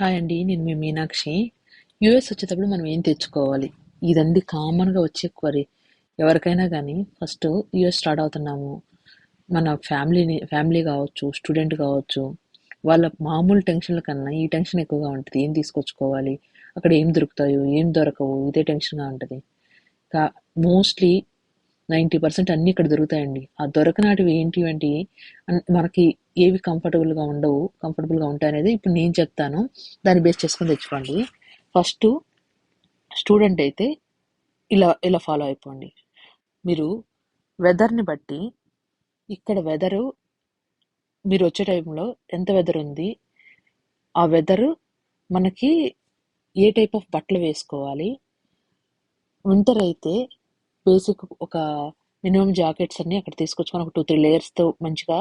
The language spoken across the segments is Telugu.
హాయ్ అండి నేను మీ మీనాక్షి. యూఎస్ వచ్చేటప్పుడు మనం ఏం తెచ్చుకోవాలి? ఇదండి కామన్గా వచ్చే క్వరీ ఎవరికైనా కానీ ఫస్ట్ యూఎస్ స్టార్ట్ అవుతున్నాము. మన ఫ్యామిలీని ఫ్యామిలీ కావచ్చు స్టూడెంట్ కావచ్చు వాళ్ళ మామూలు టెన్షన్ల కన్నా ఈ టెన్షన్ ఎక్కువగా ఉంటుంది. ఏం తీసుకొచ్చుకోవాలి? అక్కడ ఏం దొరుకుతాయో ఏం దొరకవు ఇదే టెన్షన్గా ఉంటుంది. కా మోస్ట్లీ నైంటీ పర్సెంట్ అన్నీ ఇక్కడ దొరుకుతాయండి. ఆ దొరకనాటివి ఏంటి అంటే మనకి ఏవి కంఫర్టబుల్గా ఉండవు కంఫర్టబుల్గా ఉంటాయి అనేది ఇప్పుడు నేను చెప్తాను. దాన్ని బేస్ చేసుకొని తెచ్చుకోండి. ఫస్ట్ స్టూడెంట్ అయితే ఇలా ఇలా ఫాలో అయిపోండి. మీరు వెదర్ని బట్టి ఇక్కడ వెదరు మీరు వచ్చే టైంలో ఎంత వెదర్ ఉంది ఆ వెదర్ మనకి ఏ టైప్ ఆఫ్ బట్టలు వేసుకోవాలి వింటర్ అయితే బేసిక్ ఒక మినిమం జాకెట్స్ అన్ని అక్కడ తీసుకొచ్చుకొని ఒక టూ త్రీ లేయర్స్తో మంచిగా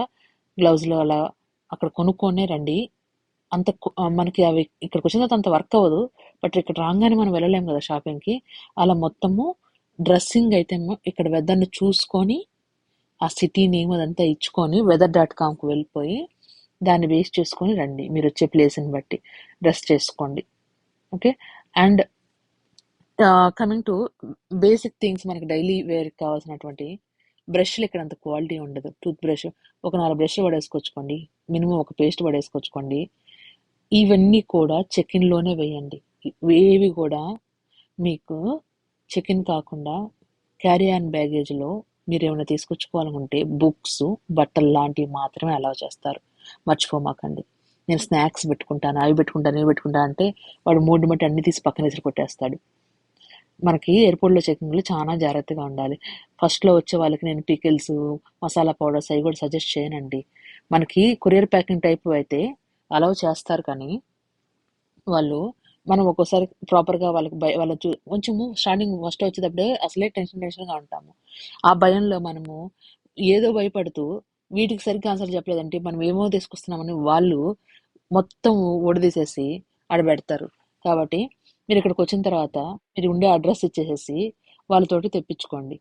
గ్లౌజ్లు అలా అక్కడ కొనుక్కొనే రండి. అంత మనకి అవి ఇక్కడికి వచ్చిన తర్వాత అంత వర్క్ అవ్వదు. బట్ ఇక్కడ రాగానే మనం వెళ్ళలేం కదా షాపింగ్కి అలా మొత్తము డ్రెస్సింగ్ అయితే ఏమో ఇక్కడ వెదర్ని చూసుకొని ఆ సిటీ నేమ్ అదంతా ఇచ్చుకొని వెదర్ డాట్ కామ్కి వెళ్ళిపోయి దాన్ని బేస్ చేసుకొని రండి. మీరు వచ్చే ప్లేస్ని బట్టి డ్రెస్ చేసుకోండి. Okay and coming to basic things మనకి డైలీ వేర్ కావాల్సినటువంటి బ్రష్లు ఇక్కడ అంత క్వాలిటీ ఉండదు. టూత్ బ్రష్ ఒక నాలుగు బ్రష్లు పడేసుకొచ్చుకోండి. మినిమం ఒక పేస్ట్ పడేసుకొచ్చుకోండి. ఇవన్నీ కూడా చెక్ వేయండి. ఏవి కూడా మీకు చెక్ కాకుండా క్యారీ ఆన్ బ్యాగేజ్లో మీరు ఏమైనా తీసుకొచ్చుకోవాలనుకుంటే బుక్స్ బట్టలు లాంటివి మాత్రమే అలౌ చేస్తారు. మర్చిపోమాకండి. నేను స్నాక్స్ పెట్టుకుంటాను అవి పెట్టుకుంటాను ఇవి పెట్టుకుంటాను అంటే వాడు మూడు మట్టి అన్ని తీసి పక్కన విసిరి కొట్టేస్తాడు మనకి ఎయిర్పోర్ట్లో చెకింగ్లో చాలా జాగ్రత్తగా ఉండాలి. ఫస్ట్లో వచ్చే వాళ్ళకి నేను పికిల్స్ మసాలా పౌడర్స్ అవి కూడా సజెస్ట్ చేయనండి. మనకి కొరియర్ ప్యాకింగ్ టైప్ అయితే అలౌ చేస్తారు కానీ వాళ్ళు మనం ఒక్కోసారి ప్రాపర్గా వాళ్ళకి భయ వాళ్ళ చూ కొంచెము స్టార్టింగ్ ఫస్ట్ వచ్చేటప్పుడే అసలే టెన్షన్ టెన్షన్గా ఉంటాము. ఆ భయంలో మనము ఏదో భయపడుతూ వీటికి సరిగ్గా ఆన్సర్ చెప్పలేదంటే మనం ఏమో తీసుకొస్తున్నామని వాళ్ళు మొత్తం ఒడిదీసేసి ఆడబెడతారు. కాబట్టి మీరు ఇక్కడికి వచ్చిన తర్వాత మీరు ఉండే అడ్రస్ ఇచ్చేసేసి వాళ్ళతోటి తెప్పించుకోండి.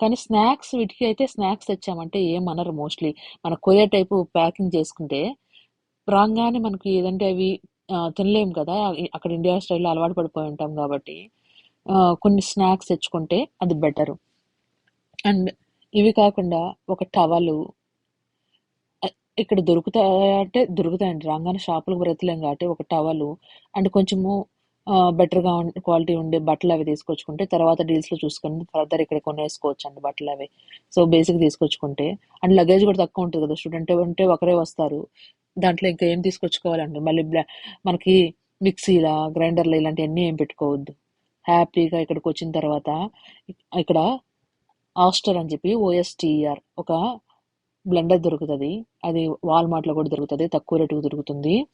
కానీ స్నాక్స్ వీటికి అయితే స్నాక్స్ తెచ్చామంటే ఏమనరు మోస్ట్లీ. మన కొరియర్ టైపు ప్యాకింగ్ చేసుకుంటే రాగానే మనకి ఏదంటే అవి తినలేము కదా. అక్కడ ఇండియా స్టైల్లో అలవాటు పడిపోయి ఉంటాం కాబట్టి కొన్ని స్నాక్స్ తెచ్చుకుంటే అది బెటరు. అండ్ ఇవి కాకుండా ఒక టవలు ఇక్కడ దొరుకుతాయి అంటే దొరుకుతాయండి. రాగానే షాపులకు బ్రతలేం కాబట్టి ఒక టవలు అండ్ కొంచెము బెటర్గా క్వాలిటీ ఉండే బట్టలు అవి తీసుకొచ్చుకుంటే తర్వాత డీల్స్లో చూసుకొని ఫర్దర్ ఇక్కడ కొనేసుకోవచ్చు అండి బట్టలు అవి. సో బేసిక్ తీసుకొచ్చుకుంటే. అండ్ లగేజ్ కూడా తక్కువ ఉంటుంది కదా స్టూడెంట్ ఉంటే ఒకరే వస్తారు. దాంట్లో ఇంకా ఏం తీసుకొచ్చుకోవాలండి? మళ్ళీ బ్లా- మనకి మిక్సీలా గ్రైండర్లు ఇలాంటివన్నీ ఏం పెట్టుకోవద్దు. హ్యాపీగా ఇక్కడికి వచ్చిన తర్వాత ఇక్కడ ఆస్టర్ అని చెప్పి ఓఎస్టీఆర్ ఒక బ్లెండర్ దొరుకుతుంది. అది వాల్మార్ట్లో కూడా దొరుకుతుంది. తక్కువ రేటుకు దొరుకుతుంది.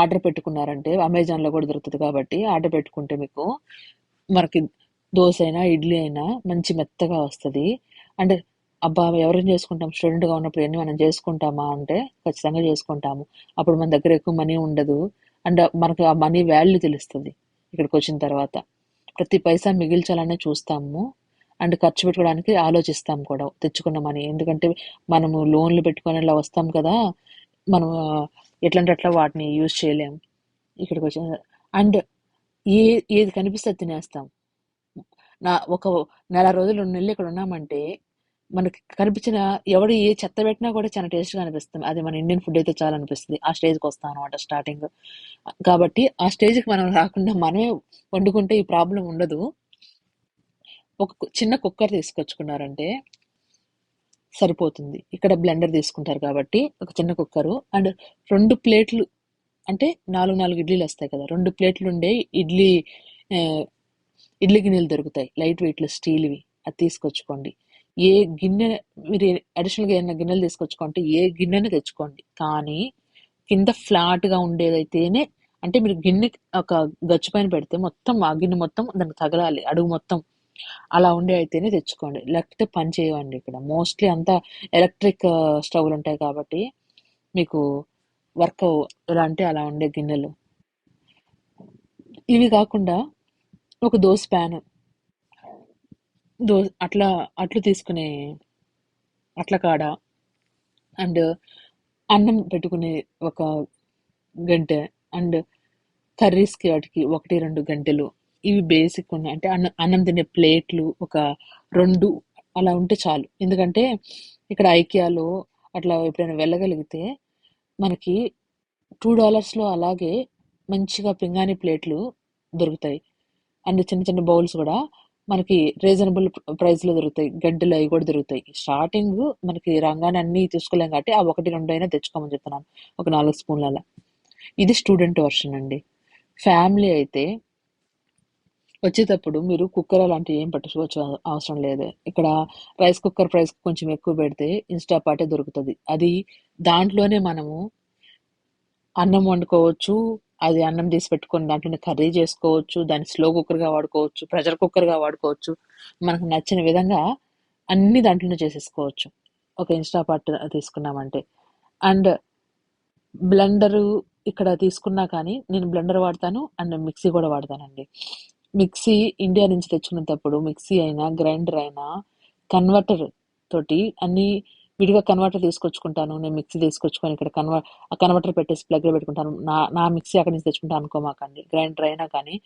ఆర్డర్ పెట్టుకున్నారంటే అమెజాన్లో కూడా దొరుకుతుంది కాబట్టి ఆర్డర్ పెట్టుకుంటే మీకు మనకి దోశ అయినా ఇడ్లీ అయినా మంచి మెత్తగా వస్తుంది. అండ్ అబ్బా ఎవరేం చేసుకుంటాం? స్టూడెంట్గా ఉన్నప్పుడు ఎన్ని మనం చేసుకుంటామా అంటే ఖచ్చితంగా చేసుకుంటాము. అప్పుడు మన దగ్గర ఎక్కువ మనీ ఉండదు. అండ్ మనకు ఆ మనీ వాల్యూ తెలుస్తుంది ఇక్కడికి వచ్చిన తర్వాత. ప్రతి పైసా మిగిల్చాలనే చూస్తాము. అండ్ ఖర్చు పెట్టుకోవడానికి ఆలోచిస్తాం కూడా తెచ్చుకున్న మనీ. ఎందుకంటే మనము లోన్లు పెట్టుకొని ఇలా వస్తాం కదా. మనం ఎట్లంటే అట్లా వాటిని యూజ్ చేయలేము ఇక్కడికి వచ్చిన అండ్ ఏ ఏది కనిపిస్తే అది తినేస్తాం. నా ఒక నెల రోజులు రెండు నెలలు ఇక్కడ ఉన్నామంటే మనకి కనిపించిన ఎవడు ఏ చెత్త పెట్టినా కూడా చాలా టేస్ట్గా అనిపిస్తుంది. అది మన ఇండియన్ ఫుడ్ అయితే చాలా అనిపిస్తుంది. ఆ స్టేజ్కి వస్తాం అనమాట స్టార్టింగ్. కాబట్టి ఆ స్టేజ్కి మనం రాకుండా మనమే వండుకుంటే ఈ ప్రాబ్లం ఉండదు. ఒక చిన్న కుక్కర్ తీసుకొచ్చుకున్నారంటే సరిపోతుంది. ఇక్కడ బ్లెండర్ తీసుకుంటారు కాబట్టి ఒక చిన్న కుక్కరు అండ్ రెండు ప్లేట్లు అంటే నాలుగు నాలుగు ఇడ్లీలు వస్తాయి కదా రెండు ప్లేట్లు ఉండే ఇడ్లీ ఇడ్లీ గిన్నెలు దొరుకుతాయి లైట్ వెయిట్లు స్టీల్వి అది తీసుకొచ్చుకోండి. ఏ గిన్నె మీరు అడిషనల్గా ఏమైనా గిన్నెలు తీసుకొచ్చుకుంటే ఏ గిన్నెని తెచ్చుకోండి. కానీ కింద ఫ్లాట్గా ఉండేదైతేనే అంటే మీరు గిన్నె ఒక గచ్చు పైన పెడితే మొత్తం ఆ గిన్నె మొత్తం దానికి తగలాలి అడుగు మొత్తం. అలా ఉండే అయితేనే తెచ్చుకోండి. లేకపోతే పని చేయవండి ఇక్కడ. మోస్ట్లీ అంతా ఎలక్ట్రిక్ స్టవ్లు uh, ఉంటాయి కాబట్టి మీకు వర్క్ ఎలా అంటే అలా ఉండే గిన్నెలు. ఇవి కాకుండా ఒక దోశ ప్యాన్ దో అట్లా అట్లు తీసుకునే అట్ల కాడ అండ్ అన్నం పెట్టుకునే ఒక గంటె అండ్ కర్రీస్కి వాటికి ఒకటి రెండు గంటలు ఇవి బేసిక్ ఉన్నాయి. అంటే అన్నం అన్నం తినే ప్లేట్లు ఒక రెండు అలా ఉంటే చాలు. ఎందుకంటే ఇక్కడ ఐకియాలో అట్లా ఎప్పుడైనా వెళ్ళగలిగితే మనకి టూ డాలర్స్లో అలాగే మంచిగా పింగాణి ప్లేట్లు దొరుకుతాయి. అండ్ చిన్న చిన్న బౌల్స్ కూడా మనకి రీజనబుల్ ప్రైస్లో దొరుకుతాయి. గడ్డలు అవి కూడా దొరుకుతాయి. స్టార్టింగ్ మనకి రంగాన్ని అన్ని తీసుకోలేం కాబట్టి ఆ ఒకటి రెండు అయినా తెచ్చుకోమని చెప్తున్నాను. ఒక నాలుగు స్పూన్ల ఇది స్టూడెంట్ వర్షన్ అండి. ఫ్యామిలీ అయితే వచ్చేటప్పుడు మీరు కుక్కర్ అలాంటివి ఏం పట్టుకోవచ్చు అవసరం లేదు. ఇక్కడ రైస్ కుక్కర్ ప్రైస్ కొంచెం ఎక్కువ పెడితే ఇన్స్టా పాటే దొరుకుతుంది. అది దాంట్లోనే మనము అన్నం వండుకోవచ్చు అది అన్నం తీసి పెట్టుకొని దాంట్లోనే కర్రీ చేసుకోవచ్చు దాన్ని స్లో కుక్కర్గా వాడుకోవచ్చు ప్రెషర్ కుక్కర్గా వాడుకోవచ్చు. మనకు నచ్చిన విధంగా అన్ని దాంట్లోనే చేసేసుకోవచ్చు. ఒక ఇన్స్టా పాట్ తీసుకున్నామంటే. అండ్ బ్లెండరు ఇక్కడ తీసుకున్నా కానీ నేను బ్లెండర్ వాడతాను అండ్ మిక్సీ కూడా వాడతానండి. మిక్సీ ఇండియా నుంచి తెచ్చుకునేటప్పుడు మిక్సీ అయినా గ్రైండర్ అయినా కన్వర్టర్ తోటి అన్ని విడిగా కన్వర్టర్ తీసుకొచ్చుకుంటాను. నేను మిక్సీ తీసుకొచ్చుకొని ఇక్కడ కన్వర్ ఆ కన్వర్టర్ పెట్టేసి ప్లగ్లో పెట్టుకుంటాను. నా నా మిక్సీ అక్కడి నుంచి తెచ్చుకుంటాను అనుకోమాకండి. గ్రైండర్ అయినా కానీ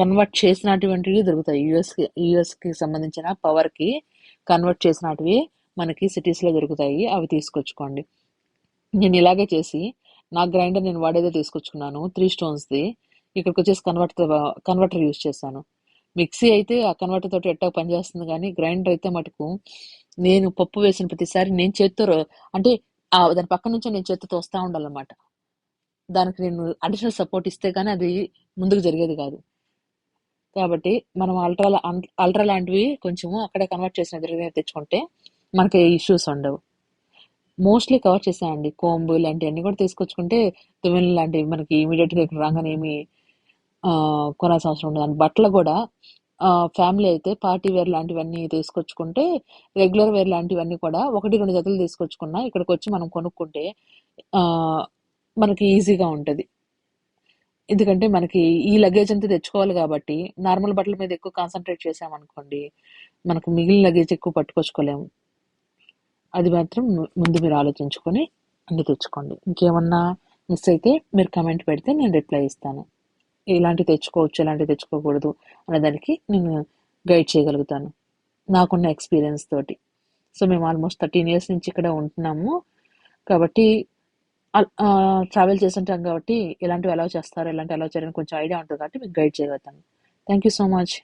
కన్వర్ట్ చేసినటువంటివి దొరుకుతాయి. యుఎస్కి యూఎస్కి సంబంధించిన పవర్కి కన్వర్ట్ చేసినటివి మనకి సిటీస్లో దొరుకుతాయి. అవి తీసుకొచ్చుకోండి. నేను ఇలాగే చేసి నా గ్రైండర్ నేను వాడేదో తీసుకొచ్చుకున్నాను. త్రీ స్టోన్స్ది. ఇక్కడికి వచ్చేసి కన్వర్టర్ కన్వర్టర్ యూజ్ చేశాను. మిక్సీ అయితే ఆ కన్వర్టర్ తోటి ఎట్టా పనిచేస్తుంది కానీ గ్రైండర్ అయితే మటుకు నేను పప్పు వేసిన ప్రతిసారి నేను చేత్తో రో- అంటే దాని పక్క నుంచి నేను చేత్తో తోస్తా ఉండాలన్నమాట. దానికి నేను అడిషనల్ సపోర్ట్ ఇస్తే కానీ అది ముందుకు జరిగేది కాదు. కాబట్టి మనం అల్ట్రా అల్ట్రా లాంటివి కొంచెము అక్కడే కన్వర్ట్ చేసిన దగ్గర తెచ్చుకుంటే మనకి ఇష్యూస్ ఉండవు. మోస్ట్లీ కవర్ చేసానండి కోంబు ఇలాంటివన్నీ కూడా తీసుకొచ్చుకుంటే తువెన్ లాంటివి మనకి ఇమీడియట్గా ఇక్కడ రాగానే ఏమి కొనాల్సిన అవసరం ఉండదు. అండ్ బట్టలు కూడా ఫ్యామిలీ అయితే పార్టీ వేర్ లాంటివన్నీ తీసుకొచ్చుకుంటే రెగ్యులర్ వేర్ లాంటివన్నీ కూడా ఒకటి రెండు జతలు తీసుకొచ్చుకున్నా ఇక్కడికి వచ్చి మనం కొనుక్కుంటే మనకి ఈజీగా ఉంటుంది. ఎందుకంటే మనకి ఈ లగేజ్ అంతా తెచ్చుకోవాలి కాబట్టి నార్మల్ బట్టల మీద ఎక్కువ కాన్సన్ట్రేట్ చేసామనుకోండి మనకు మిగిలిన లగేజ్ ఎక్కువ పట్టుకొచ్చుకోలేము. అది మాత్రం ముందు మీరు ఆలోచించుకొని అన్ని తెచ్చుకోండి. ఇంకేమన్నా మిస్ అయితే మీరు కమెంట్ పెడితే నేను రిప్లై ఇస్తాను. ఇలాంటివి తెచ్చుకోవచ్చు ఇలాంటివి తెచ్చుకోకూడదు అనే దానికి నేను గైడ్ చేయగలుగుతాను. నాకున్న ఎక్స్పీరియన్స్ తోటి. సో మేము ఆల్మోస్ట్ థర్టీన్ ఇయర్స్ నుంచి ఇక్కడ ఉంటున్నాము. కాబట్టి ట్రావెల్ చేస్తుంటాం కాబట్టి ఇలాంటివి అలౌ చేస్తారు ఇలాంటివి అలౌ చేయాలని కొంచెం ఐడియా ఉంటుంది కాబట్టి మీకు గైడ్ చేయగలుగుతాను. Thank you so much